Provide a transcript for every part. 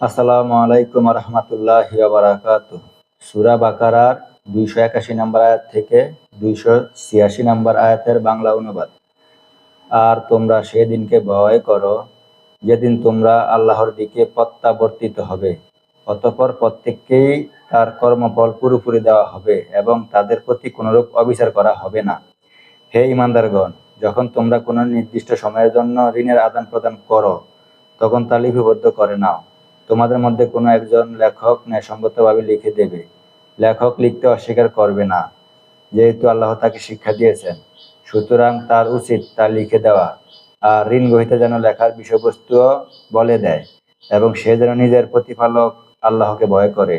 আসসালামু আলাইকুম রহমতুল্লাহ বারাকাত সুরা বাকারার দুইশো একাশি নম্বর আয়াত থেকে দুইশো ছিয়াশি নম্বর আয়াতের বাংলা অনুবাদ। আর তোমরা সেদিনকে ভয় করো, যেদিন তোমরা আল্লাহর দিকে প্রত্যাবর্তিত হবে, অতপর প্রত্যেককেই তার কর্মফল পুরোপুরি দেওয়া হবে এবং তাদের প্রতি কোনরূপ অবিচার করা হবে না। হে ইমানদারগণ যখন তোমরা কোনো নির্দিষ্ট সময়ের জন্য ঋণের আদান প্রদান করো, তখন তা লিপিবদ্ধ করে নাও। তোমাদের মধ্যে কোনো একজন লেখক ন্যায়সঙ্গতভাবে লিখে দেবে। লেখক লিখতে অস্বীকার করবে না, যেহেতু আল্লাহ তাকে শিক্ষা দিয়েছেন। সুতরাং তার উচিত তা লিখে দেওয়া, আর ঋণ গ্রহিতা যেন লেখার বিষয়বস্তুও বলে দেয়, এবং সে যেন নিজের প্রতিপালক আল্লাহকে ভয় করে।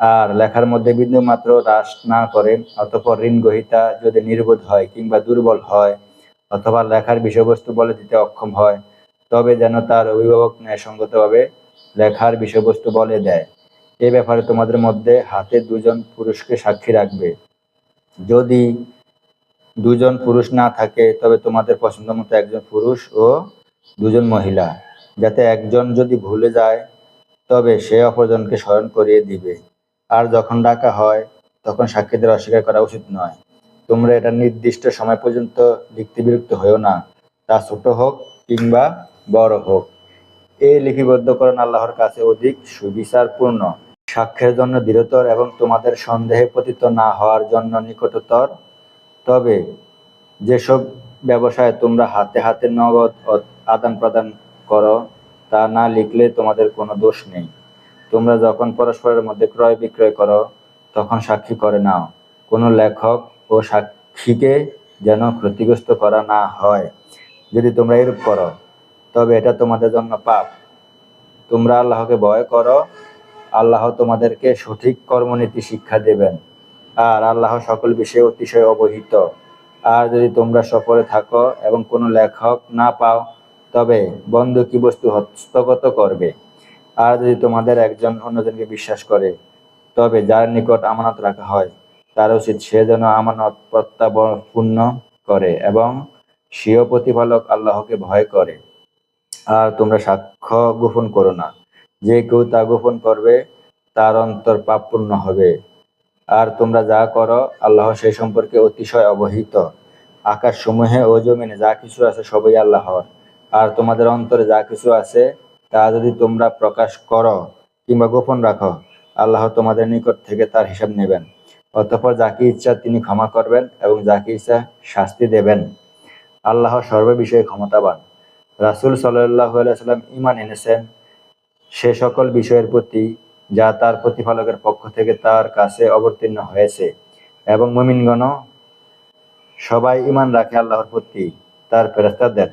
আর লেখার মধ্যে বিন্দুমাত্র হ্রাস না করে, অতপর ঋণ গ্রহিতা যদি নির্বোধ হয় কিংবা দুর্বল হয়, অথবা লেখার বিষয়বস্তু বলে দিতে অক্ষম হয়, তবে যেন তার অভিভাবক ন্যায়সঙ্গতভাবে লেখার বিষয়বস্তু বলে দেয়। এ ব্যাপারে তোমাদের মধ্যে হাতে দুজন পুরুষকে সাক্ষী রাখবে। যদি দুজন পুরুষ না থাকে, তবে তোমাদের পছন্দ মতো একজন পুরুষ ও দুজন মহিলা। যাতে একজন যদি ভুলে যায়, তবে সে অপরজনকে স্মরণ করিয়ে দিবে। আর যখন ডাকা হয়, তখন সাক্ষীদের অস্বীকার করা উচিত নয়। তোমরা এটা নির্দিষ্ট সময় পর্যন্ত লিখতে বিরক্ত হয়েও না। তা ছোট হোক কিংবা বড় হোক। এই লিপিবদ্ধকরণ আল্লাহর কাছে অধিক সুবিচারপূর্ণ। সাক্ষ্যের জন্য দৃঢ়তর এবং তোমাদের সন্দেহে পতিত না হওয়ার জন্য নিকটতর। তবে যেসব ব্যবসায় তোমরা হাতে হাতে নগদ আদান প্রদান করো, তা না লিখলে তোমাদের কোনো দোষ নেই। তোমরা যখন পরস্পরের মধ্যে ক্রয় বিক্রয় করো, তখন সাক্ষী করে নাও, কোনো লেখক ও সাক্ষীকে যেন ক্ষতিগ্রস্ত করা না হয়। যদি তোমরা এরূপ করো তবে এটা তোমাদের জন্য পাপ। তোমরা আল্লাহকে ভয় করো। আল্লাহ তোমাদেরকে সঠিক কর্মনীতি শিক্ষা দেবেন। আর আল্লাহ সকল বিষয়ে অতিশয় অবহিত। আর যদি তোমরা সফরে থাকো এবং কোনো লেখক না পাও, তবে বন্ধকি বস্তু হস্তগত করবে? আর যদি তোমাদের একজন অন্যজনকে বিশ্বাস করে, তবে যার নিকট আমানত রাখা হয়, তার উচিত সে যেন আমানত প্রত্যাবর্পূর্ণ করে এবং স্বীয় প্রতিপালক আল্লাহকে ভয় করে। আর তোমরা সাক্ষ্য গোপন করো না। যে কেউ তা গোপন করবে, তার অন্তর পাপপূর্ণ হবে। আর তোমরা যা করো, আল্লাহ সেই সম্পর্কে অতিশয় অবহিত। আকাশ সমূহে ও জমিনে যা কিছু আছে, সবই আল্লাহর। আর তোমাদের অন্তরে যা কিছু আছে, তা যদি তোমরা প্রকাশ করো কিংবা গোপন রাখো, আল্লাহ তোমাদের নিকট থেকে তার হিসাব নেবেন। অতঃপর যাকে ইচ্ছা তিনি ক্ষমা করবেন এবং যাকে ইচ্ছা শাস্তি দেবেন। আল্লাহ সর্ব বিষয়ে ক্ষমতাবান। রাসুল সাল্লাহ সাল্লাম ইমান এনেছেন। সে সকল বিষয়ের প্রতি যা তার প্রতিপালকের পক্ষ থেকে তার কাছে অবতীর্ণ হয়েছে। এবং মুমিনগণ সবাই ইমান রাখে আল্লাহর প্রতি, তার ফেরস্তাদের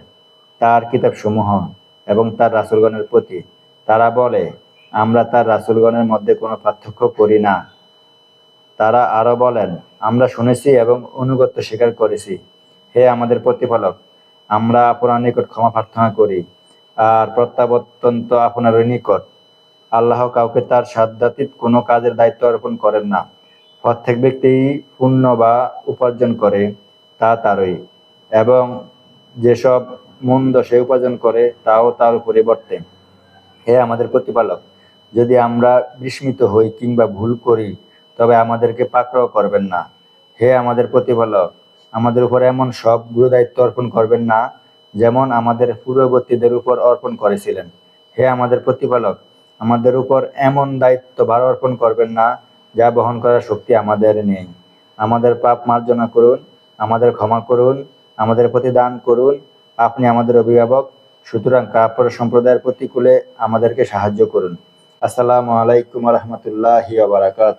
তার কিতাব সমূহ এবং তার রাসুলগণের প্রতি। তারা বলে, আমরা তার রাসুলগণের মধ্যে কোনো পার্থক্য করি না। তারা আরও বলেন, আমরা শুনেছি এবং অনুগত্য স্বীকার করেছি। হে আমাদের প্রতিপালক আমরা আপনার নিকট ক্ষমা প্রার্থনা করি আর প্রত্যাবর্তন তো আপনার নিকট। আল্লাহ কাউকে তার সাধ্যাতীত কোনো কাজের দায়িত্ব অর্পণ করেন না। প্রত্যেক ব্যক্তি পুণ্য বা উপার্জন করে, তা তারই। এবং যেসব মন্দ সে উপার্জন করে, তাও তার পরিবর্তে হে আমাদের প্রতিপালক, যদি আমরা বিস্মিত হই কিংবা ভুল করি, তবে আমাদেরকে পাকড়াও করবেন না। হে আমাদের প্রতিপালক আমাদের উপর এমন সব গুরুদায়িত্ব অর্পণ করবেন না, যেমন আমাদের পূর্ববর্তীদের উপর অর্পণ করেছিলেন। হে আমাদের প্রতিপালক, আমাদের উপর এমন দায়িত্ব ভার অর্পণ করবেন না, যা বহন করার শক্তি আমাদের নেই। আমাদের পাপ মার্জনা করুন, আমাদের ক্ষমা করুন, আমাদের প্রতি দান করুন। আপনি আমাদের অভিভাবক, সুতরাং কাপড় সম্প্রদায়ের প্রতিকূলে আমাদেরকে সাহায্য করুন। আসসালামু আলাইকুম রহমতুল্লাহ বারাকাত